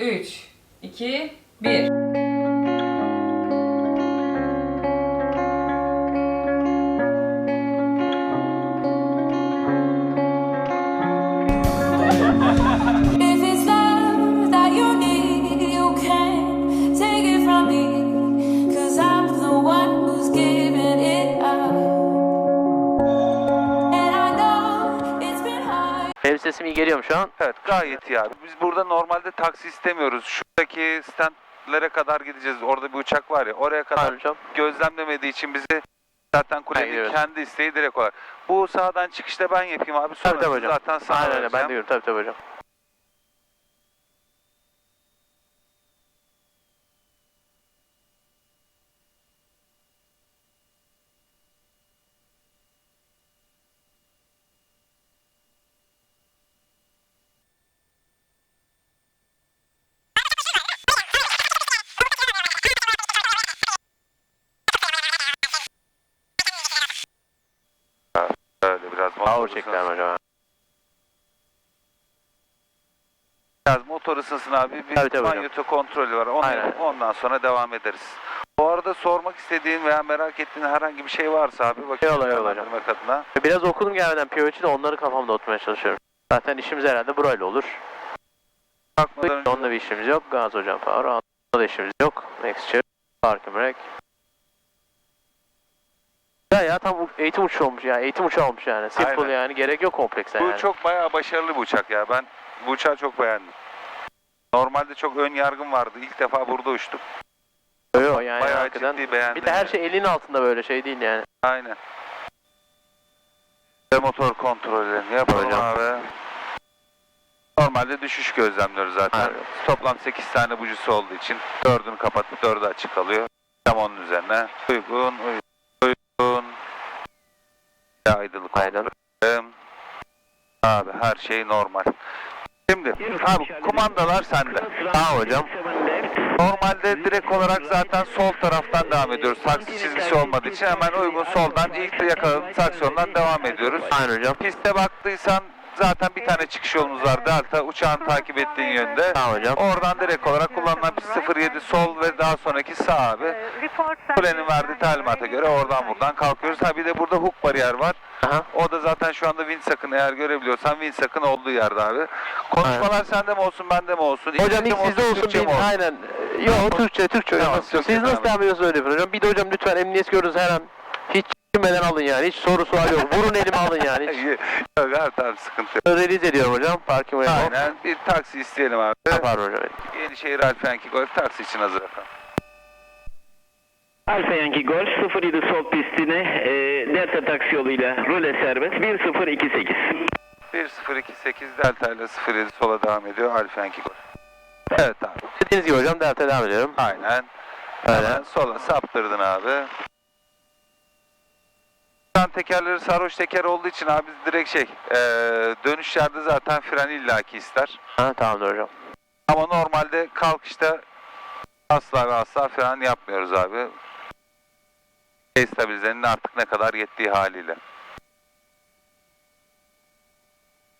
3, 2, 1. If it's love that you need, you can't take it from me. Cause I'm the one who's giving it up. And I know it's been hard. Benim sesim iyi geliyor mu şu an? Evet gayet iyi abi. Burada normalde taksi istemiyoruz. Şuradaki standlere kadar gideceğiz. Orada bir uçak var ya oraya kadar hocam. gözlemlemediği için bizi zaten kulenin Aynen. kendi isteği direkt olarak. Bu sağdan çıkışta ben yapayım abi. Sonra Tabii tabii hocam. zaten sana Aynen öyle ben de görüyorum tabii tabii hocam. Öyle biraz Power motor çekler ısınsın. hocam. Biraz motor ısınsın abi. Bir Tabii, tabii hocam. kontrolü var. Onu Aynen. ondan sonra devam ederiz. Bu arada sormak istediğin veya merak ettiğin herhangi bir şey varsa abi bakayım. Eyvallah, eyvallah hocam. değerlendirmek adına. Biraz okudum gelmeden POH'de onları kafamda oturtmaya çalışıyorum. Zaten işimiz herhalde burayla olur. Bakmadan önce Onunla bir işimiz yok. Gaz hocam power. Onda da işimiz yok. Mixture. Parking brake. Ya ya tam eğitim uçağı olmuş ya. Eğitim uçağı olmuş yani. Simple Aynen. yani. Gerek yok komplekse Bu yani. çok bayağı başarılı bir uçak ya. Ben bu uçağı çok beğendim. Normalde çok ön yargım vardı. İlk defa burada uçtum. Yo, yani bayağı hakikaten. ciddi beğendim. Bir de her yani. şey elin altında böyle şey değil yani. Aynen. Ve motor kontrollerini yapalım Hocam. abi. Normalde düşüş gözlemliyoruz zaten. Aynen. Toplam 8 tane bujusu olduğu için 4'ünü kapatıp 4'ü açık kalıyor. Tam onun üzerine. Uygun, uygun, aydınlık Aynen. Abi her şey normal. Şimdi abi kumandalar sende. Tamam hocam. Normalde direkt olarak zaten sol taraftan devam ediyoruz. Taksi çizgisi olmadığı için hemen uygun soldan ilk yakaladığımız aksiyondan devam ediyoruz. Aynen hocam. Piste baktıysan zaten bir tane çıkış yolumuz var Delta uçağın takip ettiğin yönde. Tamam hocam. Oradan direkt olarak kullanılan pist 07 sol ve daha sonraki sağ abi. Kulenin verdiği talimata göre oradan buradan kalkıyoruz. Ha bir de burada hook bariyer var. Aha. O da zaten şu anda Windsak'ın eğer görebiliyorsan Windsak'ın olduğu yerde abi. Konuşmalar sende mi olsun bende mi olsun? Hocam ilk sizde olsun Türkçe değil. Aynen. Yok Türkçe, Türkçe hocam. Tamam, Siz nasıl devam ediyorsunuz öyle yapın hocam. Bir de hocam lütfen emniyet gördünüz her an. Hiç çekinmeden alın yani. Hiç soru sual yok. Vurun elime alın yani. Hiç. Yok abi tamam sıkıntı yok. Release ediyorum hocam. Parking way. Aynen bir taksi isteyelim abi. Yapar hocam. Yenişehir Alfa Yankee Golf taksi için hazır efendim. Alfa Yankee Golf 07 sol pistine e, Delta taksi yoluyla rule serbest 1028. 1028 Delta ile 07 sola devam ediyor Alfa Yankee Golf. Evet abi. Dediğiniz gibi hocam Delta devam ediyorum. Aynen. Aynen. Hemen sola saptırdın abi. An tekerleri sarhoş teker olduğu için abi direkt şey eee dönüşlerde zaten fren illaki ister. Ha tamamdır hocam. Ama normalde kalkışta asla ve asla fren yapmıyoruz abi. Stabilizenin artık ne kadar yettiği haliyle.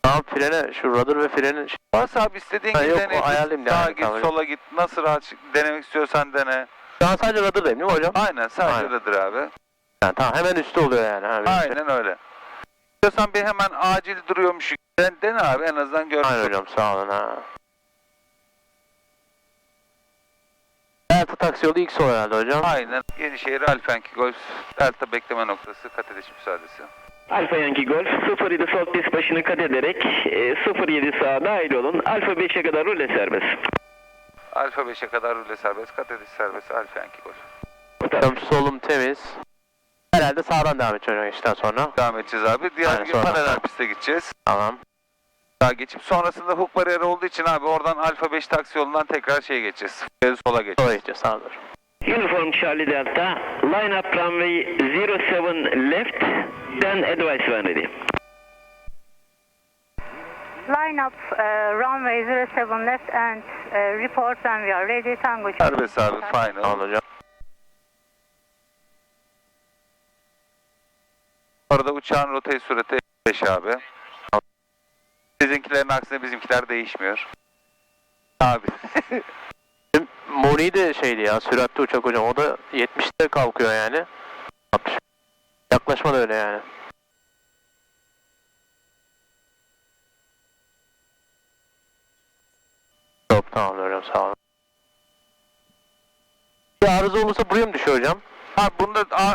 Tamam frene şu rudder ve frenin şey- Bas abi istediğin Ha, gibi yok, dene. o ayarlayayım Sağa yani, git, tamam. sola git. Nasıl rahat denemek istiyorsan dene. Şu an sadece rudder'dayım değil mi hocam? Aynen sadece Aynen. öyledir abi. Ha, tamam hemen üstte oluyor yani. Ha, benim şey. Aynen öyle. İstiyorsan bir hemen acil duruyormuş. Den, dene abi en azından görmüş Aynen ol. hocam sağ olun ha. Delta taksi yolu ilk sol herhalde hocam. Aynen. Yenişehir Alfenki Golf Delta bekleme noktası kat ediş müsaadesi. Alfa Yankee Golf 07 sol pist başını kat ederek e, 07 sağa dahil olun. Alfa 5'e kadar rule serbest. Alfa 5'e kadar rüle serbest, kat ediş serbest Alfenki Golf. Bu taraf. Hocam solum temiz. Herhalde sağdan devam edeceğim hocam işten sonra. Devam edeceğiz abi. Diğer Aynen, gün sonra. paralel piste gideceğiz. Tamam. Daha geçip sonrasında hook bariyeri olduğu için abi oradan Alfa 5 taksi yolundan tekrar şeye geçeceğiz. Sola Sola geçeceğiz. sağdır. Uniform Charlie Delta line up runway 07 left then advice when ready. Line up uh, runway 07 left and uh, report when we are ready. Tango Serbest abi final. Tamam hocam. Orada uçağın rotayı sürati 5 abi. Sizinkilerin aksine bizimkiler değişmiyor. Abi. Moni de şeydi ya süratli uçak hocam. O da 70'te kalkıyor yani. 60. Yaklaşma da öyle yani. Yok tamam hocam sağ olun. Bir arıza olursa buraya mı düşüyor hocam? Abi bunda a-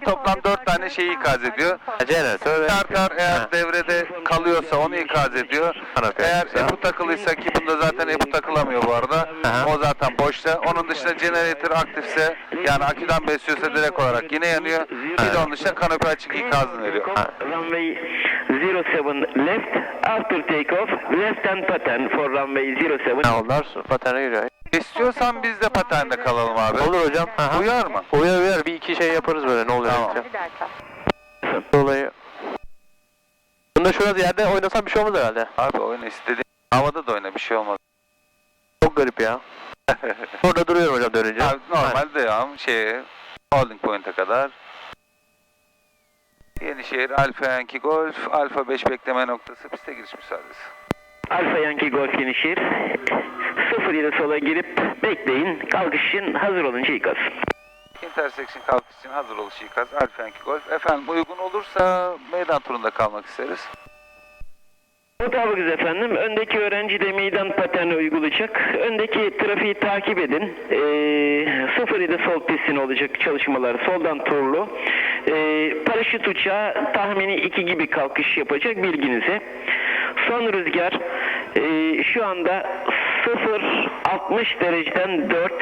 toplam 4 tane şeyi ikaz ediyor. Ha, jeneratör. Starter eğer Ha. devrede kalıyorsa onu ikaz ediyor. Eğer. EPU takılıysa ki bunda zaten EPU takılamıyor bu arada. Aha. O zaten boşta. Onun dışında generator aktifse yani aküden besliyorsa direkt olarak yine yanıyor. Bir de onun dışında kanopi açık ikazını veriyor. Runway 07 left after takeoff left hand pattern for runway 07. Ne onlar? Paterne giriyor. İstiyorsan biz de patende kalalım abi. Olur hocam. Aha. Uyar mı? Uyar uyar. Bir iki şey yaparız böyle ne oluyor Tamam. Dolayı. Bunda şurada yerde oynasam bir şey olmaz herhalde. Abi oyna istediğin. Havada da oyna bir şey olmaz. Çok garip ya. Orada duruyorum hocam dönünce. Abi normal devam şeye holding point'e kadar. Yenişehir Alfa Yankee Golf Alfa 5 bekleme noktası piste giriş müsaadesi. Alfa Yankee Golf Yenişehir 07 sola girip bekleyin. Kalkış için hazır olunca ikaz. Intersection kalkış için hazır oluş ikaz Alfa Yankee Golf. Efendim uygun olursa meydan turunda kalmak isteriz. Mutabıkız efendim. Öndeki öğrenci de meydan paterni uygulayacak. Öndeki trafiği takip edin. Ee, 07 sol pistin olacak çalışmalar. Soldan turlu. Ee, paraşüt uçağı tahmini 2 gibi kalkış yapacak bilginize. Son rüzgar ee, şu anda 0 dereceden 4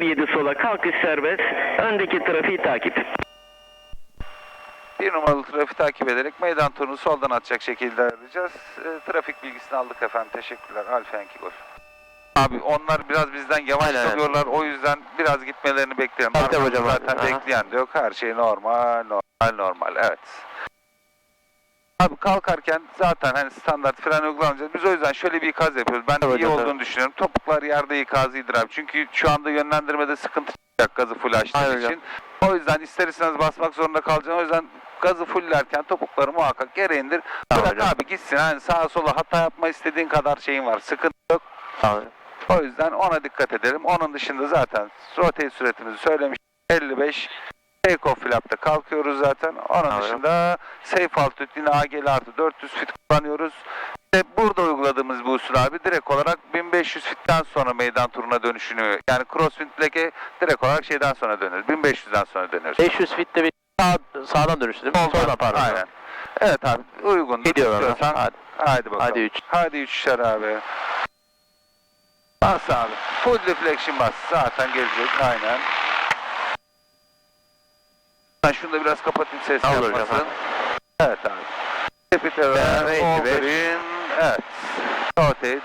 07 sola kalkış serbest. Öndeki trafiği takip. Bir numaralı trafiği takip ederek meydan turunu soldan atacak şekilde ayarlayacağız. E, trafik bilgisini aldık efendim. Teşekkürler. Alfa Yankee Golf. Abi onlar biraz bizden yavaş Aynen. kalıyorlar. O yüzden biraz gitmelerini tabii Arkamızda hocam. Zaten Aha. bekleyen de yok. Her şey normal, normal, normal. Evet. Abi kalkarken zaten hani standart fren uygulanacak. Biz o yüzden şöyle bir ikaz yapıyoruz. Ben Tabii iyi hocam, olduğunu düşünüyorum. Topuklar yerde ikazı iyidir abi. Çünkü şu anda yönlendirmede sıkıntı çıkacak gazı full Aynen hocam. için. O yüzden ister istemez basmak zorunda kalacaksın. O yüzden gazı fullerken topukları muhakkak yere indir. Bırak hocam. abi gitsin. Hani sağa sola hata yapma istediğin kadar şeyin var. Sıkıntı yok. Tamam. O yüzden ona dikkat edelim. Onun dışında zaten rotate süretimizi söylemiş. 55 Off flap'ta kalkıyoruz zaten. Onun Tamam. dışında safe altitude yine AGL artı 400 fit kullanıyoruz. İşte burada uyguladığımız bu usul abi direkt olarak 1500 fitten sonra meydan turuna dönüşünü yani crosswind black'e direkt olarak şeyden sonra dönüyoruz. 1500'den sonra dönüyoruz. 500 fitte bir sağ, sağdan dönüştü değil mi? Soldan pardon. Aynen. Evet abi uygun. İstiyorsan Hadi. Hadi bakalım. Hadi üç. Hadi üçer abi. Bas abi. Full deflection bas. Zaten gelecek. Aynen. Ben şunu da biraz kapatayım ses hocam, yapmasın. Evet abi. Jupiter Ben ve 55. Overin. Evet. Rotate.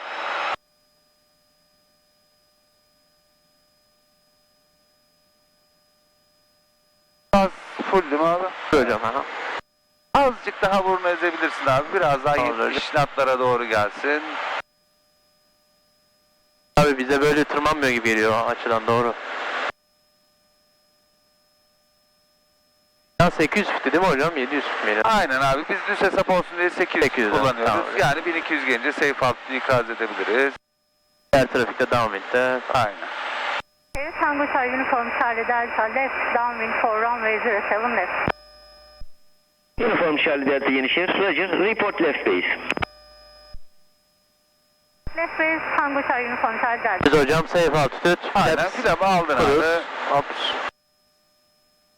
Bas full değil mi abi? Hocam aha. Azıcık daha burnu ezebilirsin abi. Biraz daha Tamam, 70 knotlara doğru gelsin. Abi bize böyle tırmanmıyor gibi geliyor açıdan doğru. 800 fitte değil mi hocam? 700 fit miydi? Aynen abi. Biz düz hesap olsun diye 800 800 kullanıyoruz. tamam. Yani 1200 gelince safe altını ikaz edebiliriz. Diğer trafikte devam etti. Aynen. Tango Charlie Uniform Charlie Delta left downwind for runway 07 left. Uniform Charlie Delta Yenişehir. Roger. Report left base. Left base Tango Charlie Uniform Charlie Delta. Biz hocam safe altitude. Aynen. flaps, Flabı aldın abi. Hops.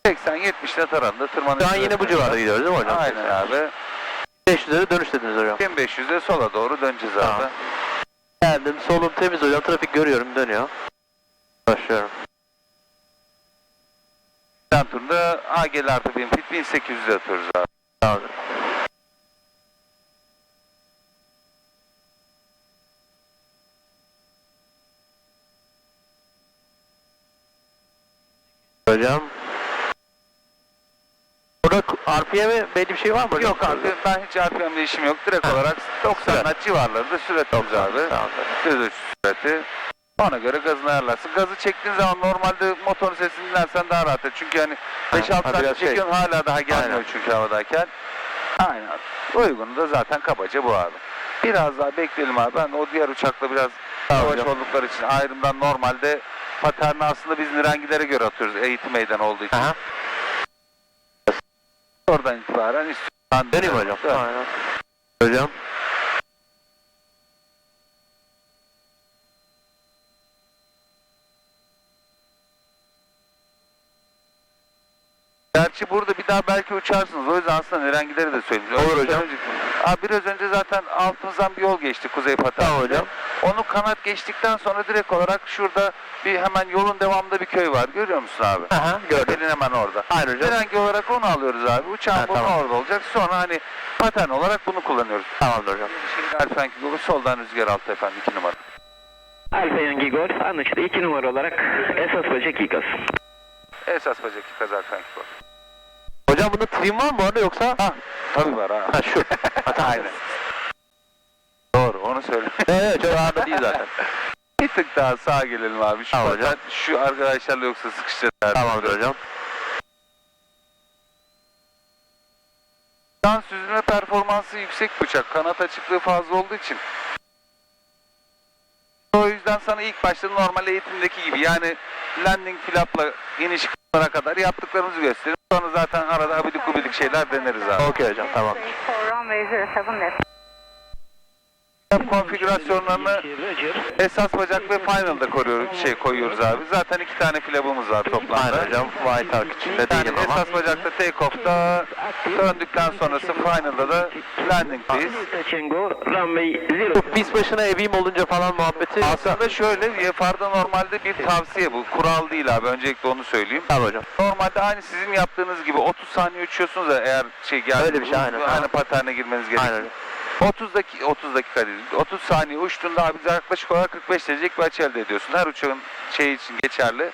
80-70 net arasında tırmanış. Şu an yine bu civarda gidiyoruz değil mi hocam? Aynen abi. 500'lere dönüş dediniz hocam. 1500'de sola doğru döneceğiz abi. Tamam. Geldim solum temiz hocam trafik görüyorum dönüyor. Başlıyorum. Ben turunda AGL artı 1000 fit 1800'e atıyoruz abi. Tamam. Hocam. Burada RPM'e belli bir şey var mı? Yok abi ben hiç RPM'de işim yok. Direkt Ha. olarak 90 Sürat. knot civarlarında süratimiz abi. Tamam. Düz uç sürati. Ona göre gazını ayarlarsın. Gazı çektiğin zaman normalde motorun sesini dinlersen daha rahat. et. Çünkü hani 5-6 ha, biraz şey. çekiyorsun hala daha gelmiyor Aynen. çünkü havadayken. Aynen. Uygunu da zaten kabaca bu abi. Biraz daha bekleyelim abi. Ben o diğer uçakla biraz Yavaş oldukları için ayrımdan normalde paterni aslında biz nirengilere göre atıyoruz eğitim meydanı olduğu için. Aha. Oradan itibaren istiyorsan Döneyim hocam. Dön. Aynen. Hocam. Gerçi burada bir daha belki uçarsınız. O yüzden aslında nirengileri de söyleyeyim. Olur Önce hocam. Abi biraz önce zaten altımızdan bir yol geçti Kuzey Paterni'de. Tamam hocam. Onu kanat geçtikten sonra direkt olarak şurada bir hemen yolun devamında bir köy var. Görüyor musun abi? Aha gördüm. Gelin hemen orada. Aynen hocam. Nirengi olarak onu alıyoruz abi. Uçağın Ha, burnu tamam. orada olacak. Sonra hani patern olarak bunu kullanıyoruz. Tamamdır hocam. Şehir Alfenki yolu soldan rüzgar altı efendim 2 numara. Alfa Yankee Golf anlaşıldı. 2 numara olarak esas bacak ikaz. Esas bacak ikaz Alfenki yolu. Hocam bunda trim var mı bu arada yoksa? Ha tabii var ha. Ha şu. Aynen. Onu söyle. Evet da değil zaten. bir tık daha sağa gelelim abi. Şu, Tamam hocam. şu arkadaşlarla yoksa sıkışacağız. Tamamdır hocam. Yan süzülme performansı yüksek bir uçak. Kanat açıklığı fazla olduğu için. O yüzden sana ilk başta normal eğitimdeki gibi yani landing flapla iniş kısmına kadar yaptıklarımızı gösterelim. Sonra zaten arada abidik gubidik şeyler deneriz abi. Okey hocam tamam. For runway 07 left. Flap konfigürasyonlarını esas bacak ve final'da koruyoruz, şey koyuyoruz abi. Zaten iki tane flabımız var toplamda. Aynen hocam. White Ark içinde değilim ama. esas bacakta take off'ta döndükten sonrası final'da da landing'deyiz. Tango runway 0. Bu pis başına evim olunca falan muhabbeti. Aslında şöyle, YFR'da normalde bir tavsiye bu. Kural değil abi. Öncelikle onu söyleyeyim. Tamam hocam. Normalde aynı sizin yaptığınız gibi 30 saniye uçuyorsunuz ya eğer şey geldi. Öyle bir şey, aynen. Aynı paterne girmeniz Aynen gerekiyor. hocam. 30 dakika, 30 dakika değil. 30 saniye uçtuğunda abi yaklaşık olarak 45 derecelik bir açı elde ediyorsun. Her uçağın şey için geçerli.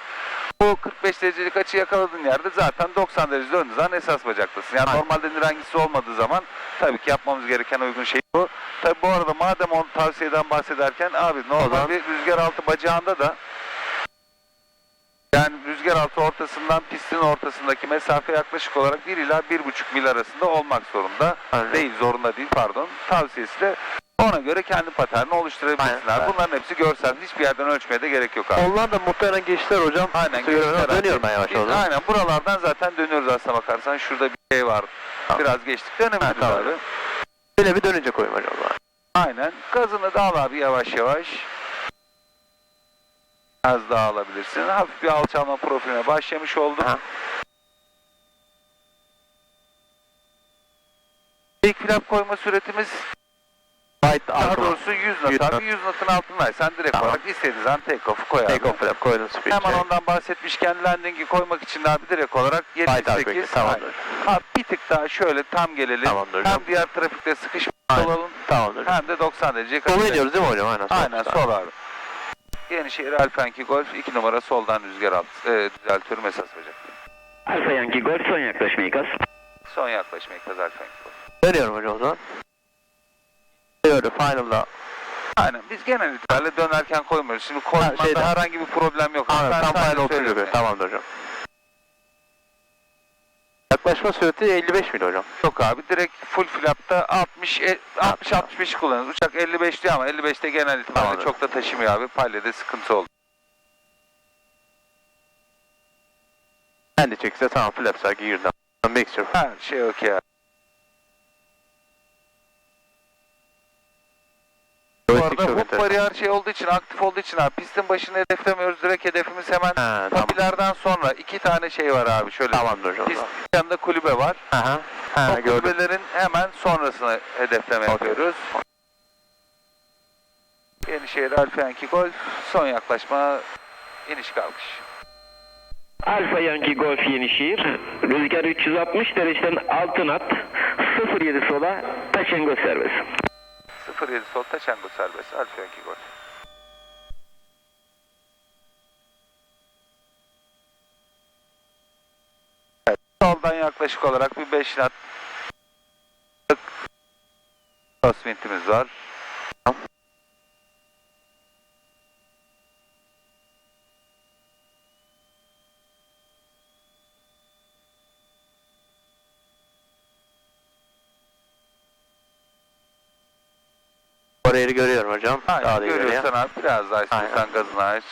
Bu 45 derecelik açı yakaladığın yerde zaten 90 derece döndüğü zaman esas bacaktasın. Yani Aynen. normalde nirengisi olmadığı zaman tabii ki yapmamız gereken uygun şey bu. Tabii bu arada madem onu tavsiyeden bahsederken abi normal bir rüzgar altı bacağında da yani rüzgar altı ortasından pistin ortasındaki mesafe yaklaşık olarak 1 ila 1,5 mil arasında olmak zorunda. Aynen. Değil zorunda değil pardon. Tavsiyesi de ona göre kendi paterni oluşturabilirsin Aynen. abi. Bunların hepsi görsel. Hiçbir yerden ölçmeye de gerek yok abi. Onlar da muhtemelen geçtiler hocam. Aynen. Geçtiler dönüyorum ben yavaş yavaş. Aynen buralardan zaten dönüyoruz aslına bakarsan. Şurada bir şey var. Tamam. Biraz geçtik dönebiliriz Ha, tamam. abi. Böyle bir dönünce koyayım hocam. Aynen. Gazını da al abi yavaş yavaş. Az daha alabilirsin. Hafif bir alçalma profiline başlamış olduk. Aha. İlk flap koyma süretimiz White daha Ark doğrusu 100 knot 100 abi. knot. 100 knot'un altında. Sen direkt Tamam. olarak istediğin zaman take off'u koy abi. Take off flap koydum speed. Hemen ondan bahsetmişken landing'i koymak için de abi direkt olarak White Ark 78. bekle. Tamamdır. Abi bir tık daha şöyle tam gelelim. Tamamdır. Hem diğer trafikte sıkışmış olalım Tamamdır hem de 90 derece kaçıralım. iniyoruz değil mi hocam? Aynen. sol. Aynen sol abi. Yenişehir Alfenki Golf 2 numara soldan rüzgar alt. E, düzeltiyorum esas bacak. Alfa Yankee Golf son yaklaşma ikaz. Son yaklaşma ikaz Alfenki Golf. Dönüyorum hocam o zaman. Dönüyorum final'da. Aynen biz genel itibariyle dönerken koymuyoruz. Şimdi koymada şeyde- herhangi bir problem yok. Aynen Ben tam sadece final oturuyor. söylüyorum. Tamamdır hocam. Yaklaşma sürati 55 mil hocam. Yok abi direkt full flapta 60 e, 60 65 kullanıyoruz. Uçak 55 diyor ama 55'te genel itibariyle Tamamdır. çok da taşımıyor abi. Palyede sıkıntı oldu. Kendi çekse tamam flap girdi. Mixture. Her şey okey abi. Bu Joystick arada çok hook enteresan. Bariyer şey olduğu için aktif olduğu için abi pistin başını hedeflemiyoruz. Direkt hedefimiz hemen tamam. papilerden sonra iki tane şey var abi şöyle. Tamamdır hocam. Pistin yanında kulübe var. Aha. Ha, o gördüm. kulübelerin hemen sonrasını hedefleme yapıyoruz. Yenişehir Alfa Yankee Golf son yaklaşma iniş kalkış. Alfa Yankee Golf Yenişehir. Rüzgar 360 dereceden altın at. 07 sola Taşengo serbest. 07 sol Taçango serbest Alfa Yankee Golf. Evet, soldan yaklaşık olarak bir 5 knot crosswind'imiz var. Bariyeri görüyorum hocam. Daha Aynen da ileriye. görüyorsan abi biraz daha istiyorsan gazını aç.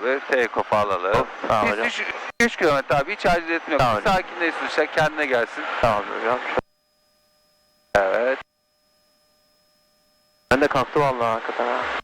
Abi off alalım. Tamam hocam. 3, 3 kilometre abi hiç acele etmiyor. Tamam hocam. Sakinleşsin işte kendine gelsin. Tamam hocam. Evet. Ben de kalktı vallahi hakikaten ha.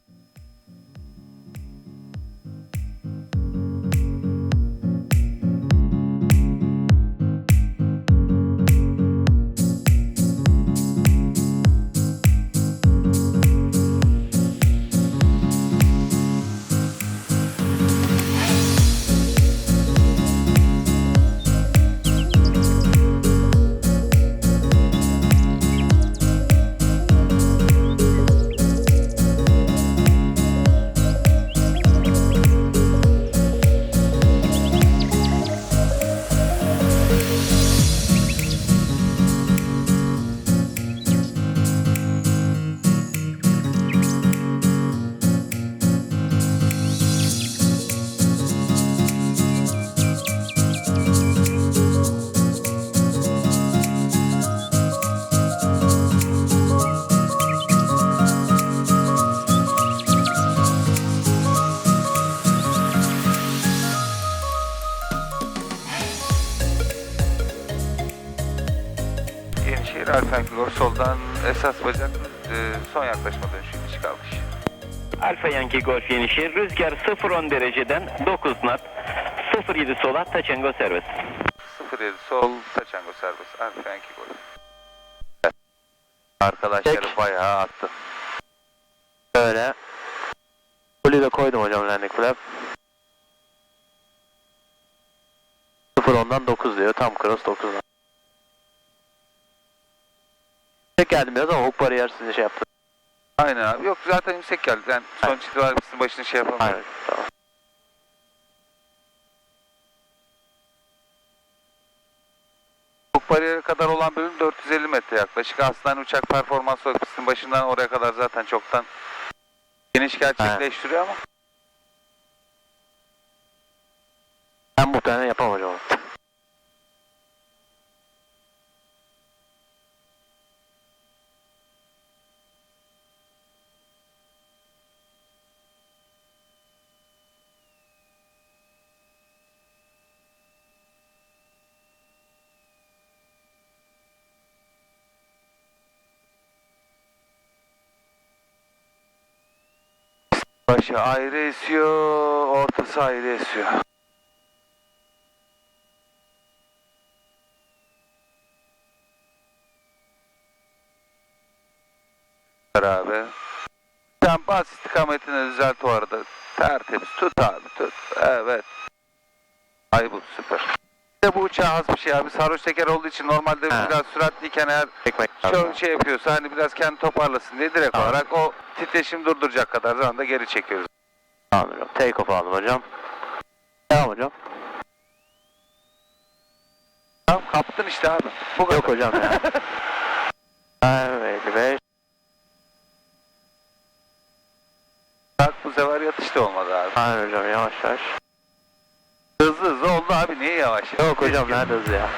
Gor soldan esas bacak e, son yaklaşma dönüşü iniş kalkış. Alfa Yankee Golf Yenişehir. Rüzgar 0-10 dereceden 9 knot. 07 sola Taçango servis. 07 sol Taçango serbest. Alfa Yankee Gol. Evet. Arkadaşları Çek. bayağı attı. Böyle. Kulü de koydum hocam landing flap. 0 ondan 9 diyor. Tam cross 9'dan. Tek geldim biraz ama hook bariyer size şey yaptı. Aynen abi. Yok zaten yüksek geldi. Yani sonuç itibariyle bizim başını şey yapamıyor. Aynen. Tamam. Hook bariyeri kadar olan bölüm 450 metre yaklaşık. Aslında uçak performansı olarak pistin başından oraya kadar zaten çoktan geniş gerçekleştiriyor ama Ben muhtemelen yapamam hocam. onu. Başı ayrı esiyor, ortası ayrı esiyor. abi. Sen bas istikametini düzelt o arada. Tertemiz tut abi tut. Evet. Ay bu süper. De bu uçağa has bir şey abi. Sarhoş teker olduğu için normalde biraz süratliyken eğer Çok şey yapıyorsa hani biraz kendi toparlasın diye direkt Tamam. olarak o titreşim durduracak kadar zamanda geri çekiyoruz. Tamam hocam. Take off aldım hocam. Devam hocam. Tamam kaptın işte abi. Bu kadar. Yok hocam ya. Evet 55. Bak bu sefer yatışta olmadı abi. Aynen hocam yavaş yavaş. Hızlı hızlı oldu abi niye yavaş? Yok hocam nerede hızlı ya.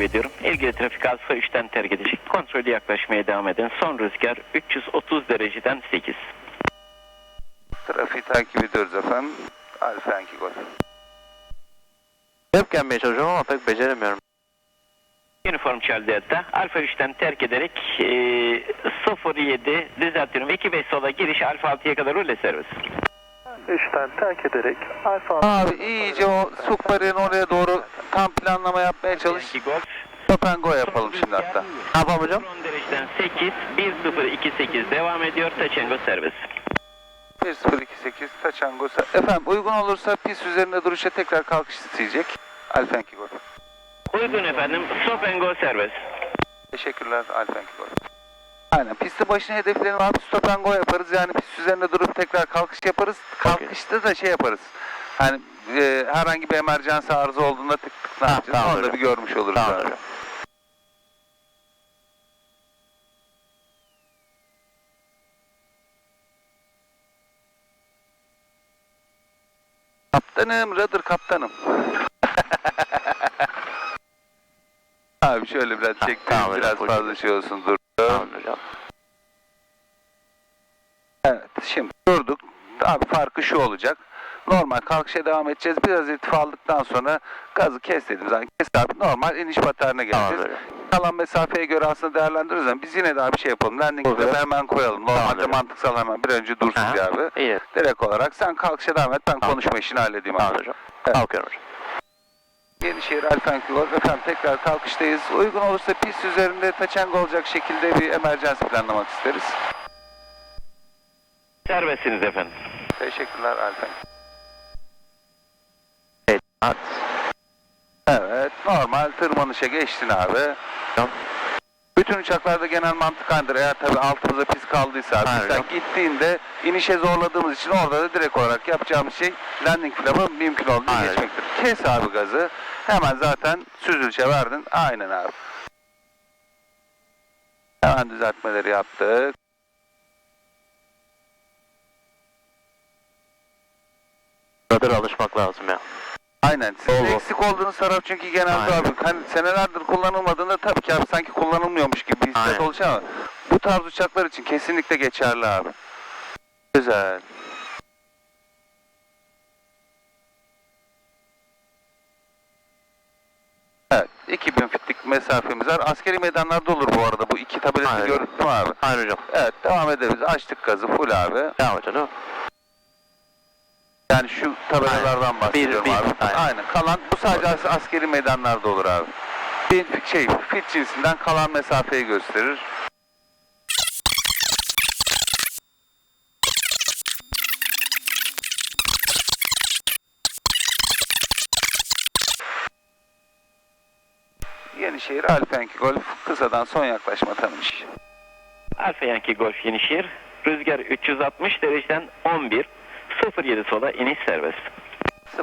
Takip ediyorum. İlgili trafik alfa 3'ten terk edecek. Kontrollü yaklaşmaya devam edin. Son rüzgar 330 dereceden 8. Trafiği takip ediyoruz efendim. Alfa Yankee Golf. Hep gelmeye çalışıyorum ama pek beceremiyorum. Uniform Charlie Delta Alfa 3'ten terk ederek e, 07 düzeltiyorum. 25 sola giriş Alfa 6'ya kadar rule servis. 3'ten terk ederek Alfa Abi iyice o Sukbari'nin oraya doğru tam planlama yapmaya çalış. Yankee Golf. Stop and go yapalım şimdi hatta. Ne yapalım hocam? 10 dereceden 8 1028 devam ediyor. Taçengo servis. 1028 Taçango. Efendim uygun olursa pist üzerinde duruşa tekrar kalkış isteyecek. Alfa Yankee Golf. Uygun efendim. Stop and go servis. Teşekkürler Alfa Yankee Golf. Aynen pistin başına hedeflerini alıp stop and go yaparız. Yani pist üzerinde durup tekrar kalkış yaparız. Kalkışta da şey yaparız. Hani e, herhangi bir emerjansı arıza olduğunda tık tık ne Ha, yapacağız tamam onu da bir görmüş oluruz. Tamam abi. hocam. Kaptanım, rudder kaptanım. Abi şöyle biraz çektim, tamam biraz fazla şey olsun dur. Tamam hocam. Evet, şimdi durduk. Abi farkı şu olacak. Normal kalkışa devam edeceğiz. Biraz irtifa aldıktan sonra gazı kes dediğimiz zaman kes abi normal iniş patarına Tamam geleceğiz. Kalan mesafeye göre aslında değerlendiriyoruz ama biz yine daha bir şey yapalım. Landing flap'i hemen koyalım. Normalde mantıksal hemen bir önce dursun Aha, abi. İyi. Direkt olarak sen kalkışa devam et ben Tamam. konuşma işini halledeyim Tamam abi. hocam. Evet. Kalkıyorum hocam. Yenişehir Alfenki Golf. Efendim tekrar kalkıştayız. Uygun olursa pist üzerinde taçanga olacak şekilde bir emergency planlamak isteriz. Serbestsiniz efendim. Teşekkürler Alfenki. Evet. Evet normal tırmanışa geçtin abi. Tamam. Bütün uçaklarda genel mantık aynıdır. Eğer tabi altımıza pis kaldıysa. Aynen. Gittiğinde inişe zorladığımız için orada da direkt olarak yapacağımız şey landing flap'ı mümkün olduğu Aynen. geçmektir. Kes abi gazı. Hemen zaten süzülüşe verdin. Aynen abi. Hemen düzeltmeleri yaptık. Radar alışmak lazım ya. Aynen. Sizin Doğru. eksik olduğunuz taraf çünkü genelde Aynen. abi hani senelerdir kullanılmadığında tabii ki abi sanki kullanılmıyormuş gibi bir hissiyat Aynen. oluşuyor ama bu tarz uçaklar için kesinlikle geçerli abi. Güzel. Evet, 2000 fitlik mesafemiz var. Askeri meydanlarda olur bu arada. Bu iki tabelası Aynen. gördün mü abi? Aynen hocam. Evet, devam ederiz. Açtık gazı full abi. Devam hocam değil mi? Yani şu tabelalardan bahsediyorum Bir- bir- abi. aynen. Aynen. Kalan bu sadece as- askeri meydanlarda olur abi. Bir şey fit cinsinden kalan mesafeyi gösterir. Yenişehir Alpenki Golf kısadan son yaklaşma tanımış. Alfa Yankee Golf Yenişehir. Rüzgar 360 dereceden 11. 07 sola iniş serbest.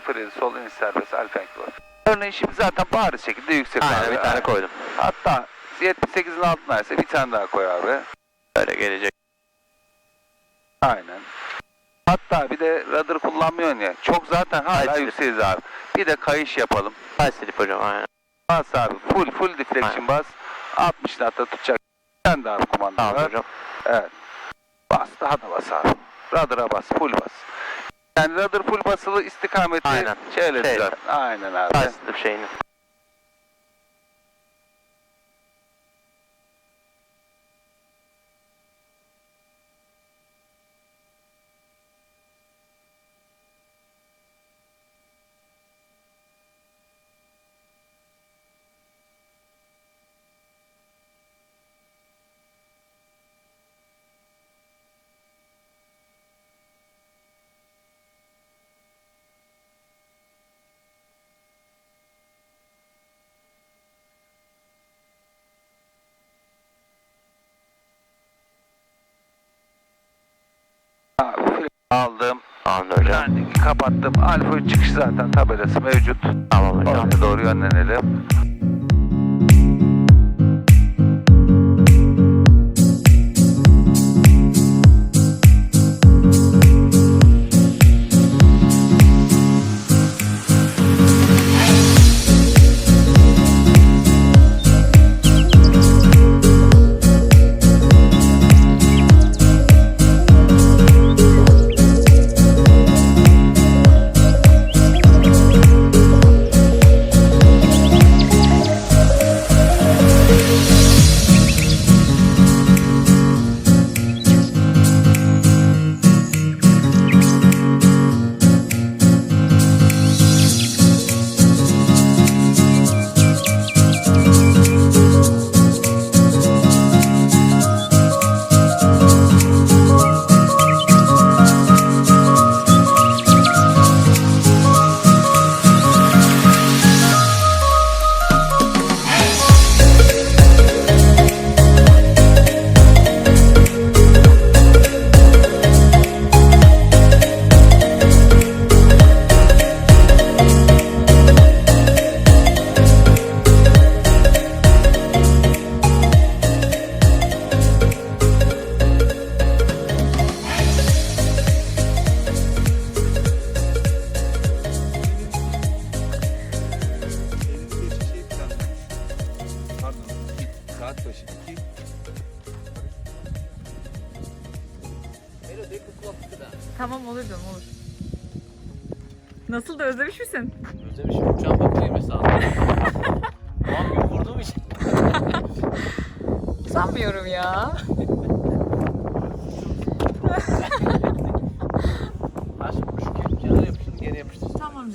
07 sol iniş serbest Alpenki Golf. Örneğin şimdi zaten bariz şekilde yüksek Aynen abi. bir tane koydum. Hatta 78'in altındaysa bir tane daha koy abi. Böyle gelecek. Aynen. Hatta bir de rudder kullanmıyorsun ya. Çok zaten hala Kaç yükseğiz abi. Bir de kayış yapalım. Kaç slip hocam aynen. Bas abi. Full full deflection Aynen. bas. 60 hatta tutacak. Sen de abi kumanda Tamam hocam. Evet. Bas daha da bas abi. Rudder'a bas. Full bas. Yani rudder full basılı istikameti Aynen. şöyle Şey. düzelt. Aynen abi. Slip şeyini. Abi flip aldım. Hocam. Landing'i kapattım. Alfa 3 çıkış zaten tabelası mevcut. Tamam hocam. Oraya doğru yönlenelim.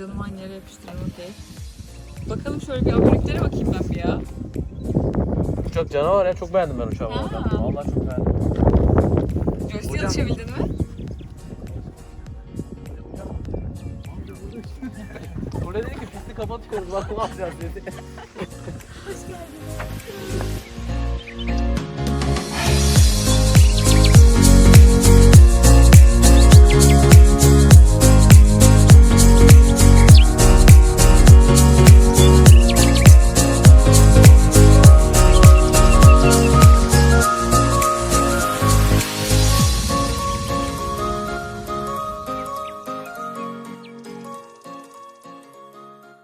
Canım aynı yere yapıştırın okey. Bakalım şöyle bir aboneliklere bakayım ben bir ya. Uçak canavar ya, çok beğendim ben uçağı Ha. Vallahi çok beğendim. Joystick'e alışabildin mi? Burada dedi ki pisti kapatıyoruz, bak ne yapacağız dedi.